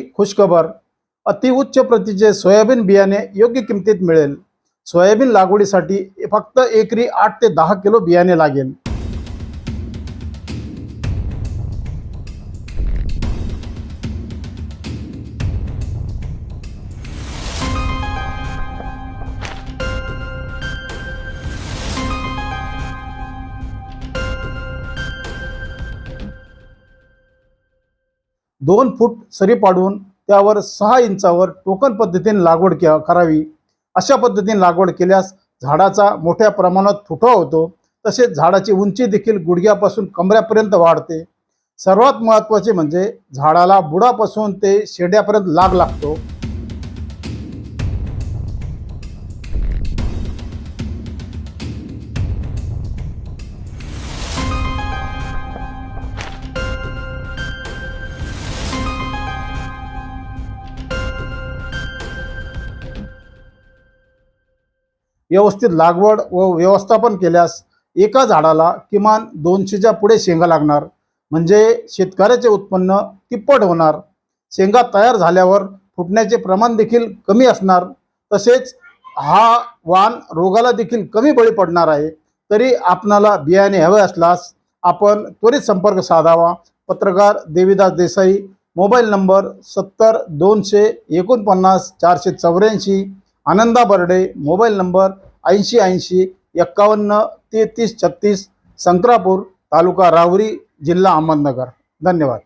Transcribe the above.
खुशखबर अतिउच्च प्रतीचे सोयाबीन बियाणे योग्य किमतीत मिळेल. सोयाबीन लागवडीसाठी फक्त एकरी आठ ते दहा किलो बियाणे लागेल. दोन फूट सरी पाडून त्यावर सहा इंचावर टोकन पद्धतीने लागवड क्या- करावी. अशा पद्धतीने लागवड केल्यास झाडाचा मोठ्या प्रमाणात फुटवा होतो. तसेच झाडाची उंची देखील गुडघ्यापासून कमऱ्यापर्यंत वाढते. सर्वात महत्त्वाचे म्हणजे झाडाला बुडापासून ते शेंड्यापर्यंत लाग लागतो. व्यवस्थित लागवड व व्यवस्थापन केल्यास एका झाडाला किमान दोनशेच्या पुढे शेंगा लागणार. म्हणजे शेतकऱ्याचे उत्पन्न तिप्पट होणार. शेंगा तयार झाल्यावर फुटण्याचे प्रमाण देखील कमी असणार. तसेच हा वाण रोगाला देखील कमी बळी पडणार आहे. तरी आपणाला बियाणे हवे असल्यास आपण त्वरित संपर्क साधावा. पत्रकार देवीदास देसाई मोबाईल नंबर सत्तर दोनशे एकोणपन्नास चारशे चौऱ्याऐंशी आनंदा बर्डे मोबाईल नंबर ऐंशी ऐंशी एक्कावन्न तेहतीस छत्तीस संक्रापूर तालुका राहुरी जिल्हा अहमदनगर. धन्यवाद.